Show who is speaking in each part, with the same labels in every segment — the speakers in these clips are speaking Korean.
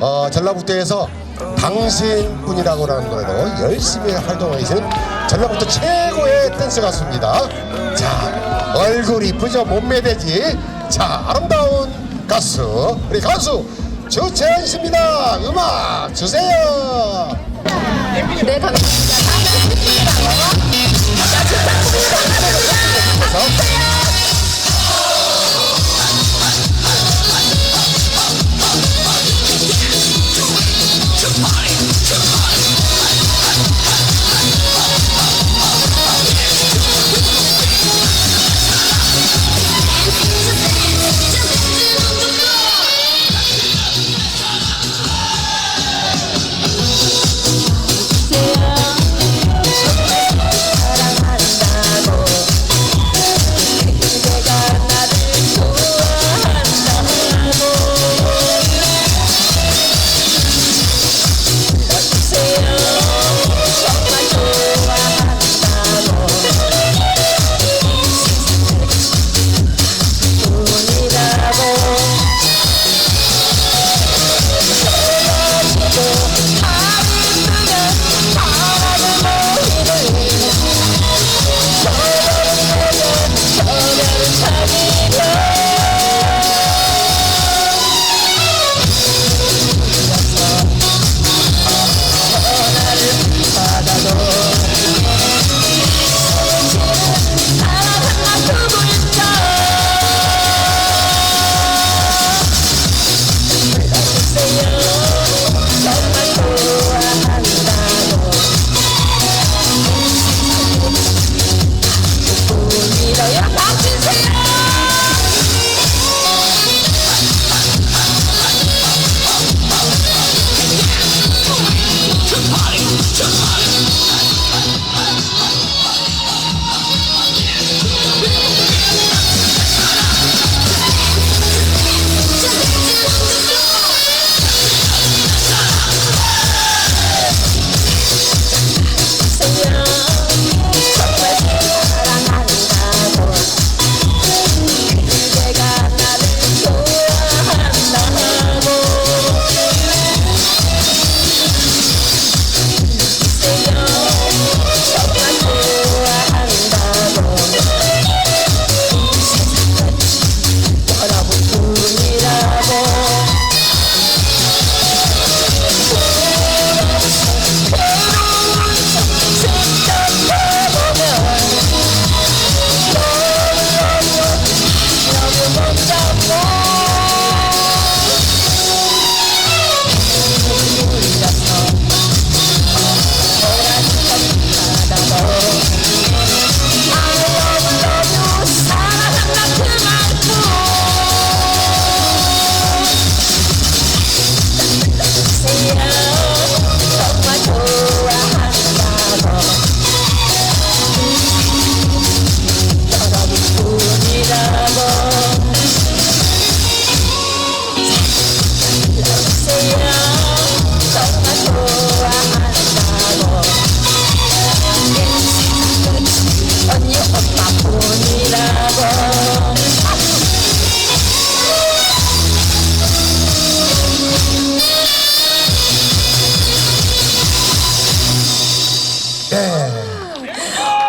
Speaker 1: 어, 전라북도에서 당신뿐이라고라는 노래로 열심히 활동하고 계신 전라북도 최고의 댄스 가수입니다. 자, 얼굴 이쁘죠? 몸매 되지? 자, 아름다운 가수, 우리 가수 주채연 씨입니다. 음악 주세요.
Speaker 2: 네, 감사합니다.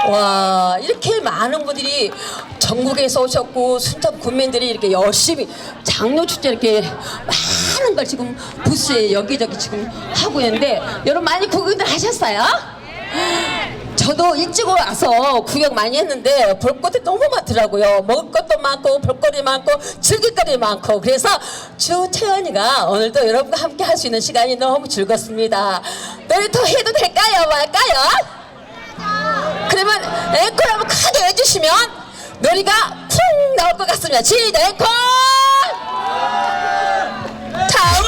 Speaker 2: 와 이렇게 많은 분들이 전국에서 오셨고 순천 군민들이 이렇게 열심히 장로 축제 이렇게 많은 걸 지금 부스에 여기저기 지금 하고 있는데 여러분 많이 구경들 하셨어요? 저도 일찍 와서 구경 많이 했는데 볼 것도 너무 많더라고요. 먹을 것도 많고 볼거리 많고 즐길거리 많고 그래서 주 채연이가 오늘도 여러분과 함께 할 수 있는 시간이 너무 즐겁습니다. 놀이터 해도 될까요? 말까요? 그러면 앵콜 한번 크게 해주시면 노래가 풍 나올 것 같습니다. 시작 앵콜! 자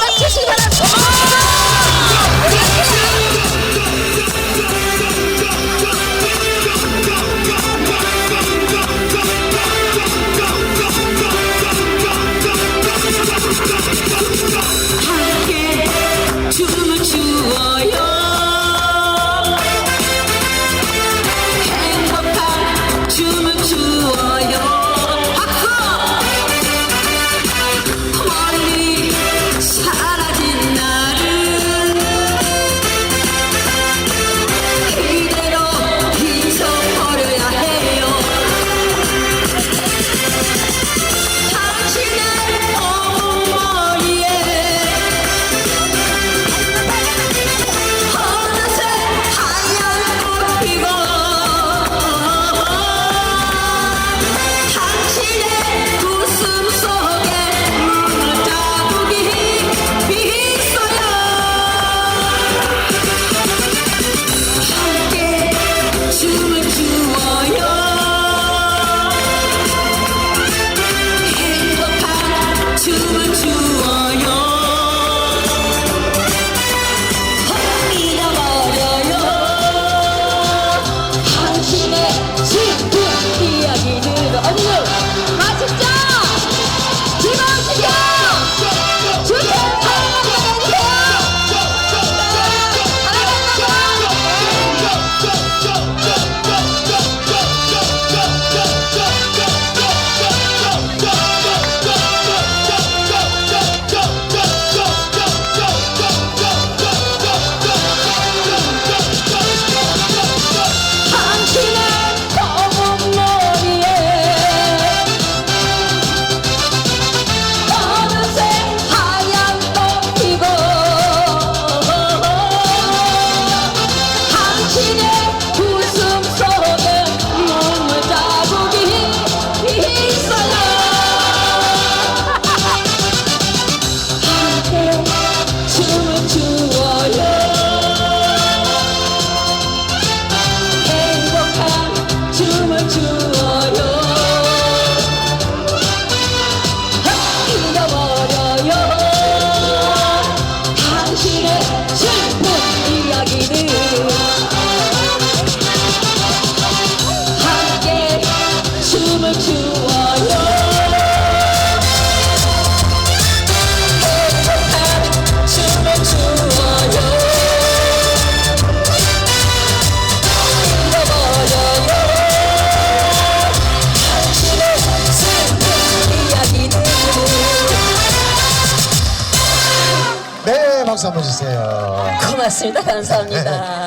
Speaker 1: 박수 한번 주세요.
Speaker 2: 고맙습니다. 감사합니다.